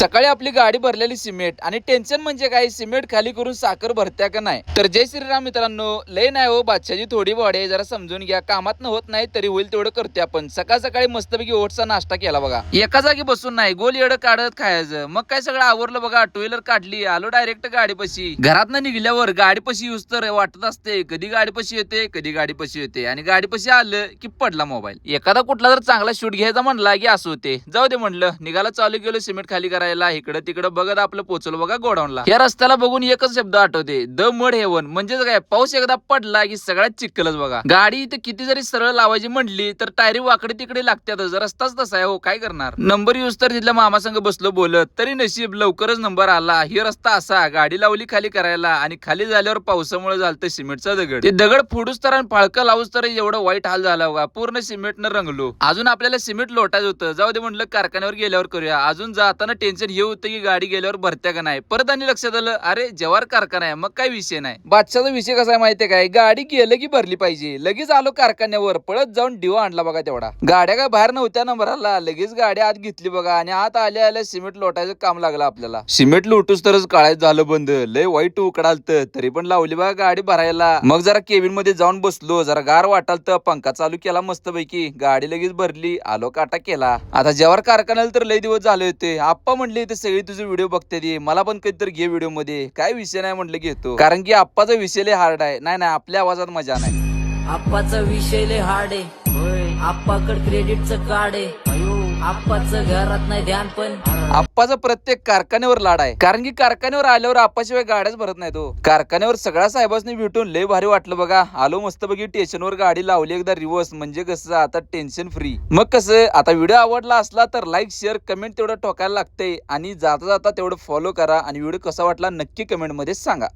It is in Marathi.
सकाळी आपली गाडी भरलेली सिमेंट आणि टेन्शन म्हणजे काय? सिमेंट खाली करून साखर भरत्या का नाही? तर जय श्रीराम मित्रांनो लय नाही हो बादशाची थोडी वाढे आहे जरा समजून घ्या. कामात होत नाही तरी होईल तेवढं करते आपण. सकाळ सकाळी मस्तपैकी ओटचा नाश्ता केला बघा. एका जागी बसून नाही गोल येडं काढत खायचं. मग काय सगळं आवरलं बघा टू व्हीलर काढली आलो डायरेक्ट गाडीपाशी. घरात निघल्यावर गाडीपाशी युज तर वाटत असते कधी गाडीपाशी येते कधी गाडीपाशी येते. आणि गाडीपाशी आलं की पडला मोबाईल. एखादा कुठला जर चांगला शूट घ्यायचा म्हणला की असं होते. जाऊ दे म्हणलं निघाला चालू गेलो सिमेंट खाली करायला. इकडं तिकडं बघत आपलं पोचलो बघा गोडाऊनला. या रस्त्याला बघून एकच शब्द आठवते द मड हेवन. म्हणजेच काय? पाऊस एकदा पडला की सगळ्यात चिखलच बघा. गाडी इथे किती जरी सरळ लावायची म्हणली तर टायरी वाकडे तिकडे लागतातच रस्ताच तसा आहे हो काय करणार? नंबर यूज तर तिथल्या मामा संग बसलो बोलत तरी नशीब लवकरच नंबर आला. ही रस्ता असा गाडी लावली खाली करायला आणि खाली झाल्यावर पावसामुळे झालं सिमेंटचा दगड. ते दगड फोडूस तर आणि फाळकं लावूस तर एवढं वाईट हाल झाला बघा. पूर्ण सिमेंटनं रंगलो. अजून आपल्याला सिमेंट लोटायचं होतं. जाऊ दे म्हटलं कारखान्यावर गेल्यावर करूया. अजून जाताना टेन्शन हे होतं की गाडी गेल्यावर भरत्या का नाही? परत आणि लक्षात आलं अरे जवार कारखाना आहे मग काय विषय नाही? बादशाचा विषय कसा आहे माहितीये काय? गाडी गेलं की भरली पाहिजे. लगेच आलो कारखान्यावर पळत जाऊन डिवा आणला बघा तेवढा. गाड्या काय बाहेर नव्हत्या नंबराला लगेच गाडी आत घेतली बघा आणि आत आल्या आल्या सिमेंट लोटायचं काम लागलं आपल्याला. सिमेंट लोटूस तरच काळायचं झालं बंद. लय वाईट उकडालत तरी पण लावली बघा गाडी भरायला. मग जरा केबिनमध्ये जाऊन बसलो. जरा गार वाटालत. पंखा चालू केला मस्त पैकी गाडी लगेच भरली. आलो काटा केला. आता जेव्हा कारखान्याला तर लय दिवस झाले होते. आप्पा म्हणले ते सगळी तुझे व्हिडिओ बघते मला पण कधीतरी घे व्हिडिओमध्ये. काय विषय नाही म्हटलं घेतो कारण की आप्पाचा विषय लय हार्ड आहे. नाही नाही आपल्या आवाजात मजा नाही. आप्पाचा विषय लय हार्ड आहे. आप्पाकड क्रेडिटचं कार्ड आहे. आप्पाचं घरात नाही ध्यान पण. आप्पाचा प्रत्येक कारखान्यावर लाड आहे. कारण की कारखान्यावर आल्यावर आप्पाशिवाय गाड्याच भरत नाही तो. कारखान्यावर सगळ्या साहेबांनी भेटून लय भारी वाटलं बघा. आलो मस्त बघी स्टेशनवर गाडी लावली एकदा रिवर्स म्हणजे कसं आता टेन्शन फ्री मग कसं आता व्हिडिओ आवडला असला तर लाईक शेअर कमेंट तेवढं ठोकायला लागतंय. आणि जाता जाता तेवढं फॉलो करा. आणि व्हिडिओ कसा वाटला नक्की कमेंटमध्ये सांगा.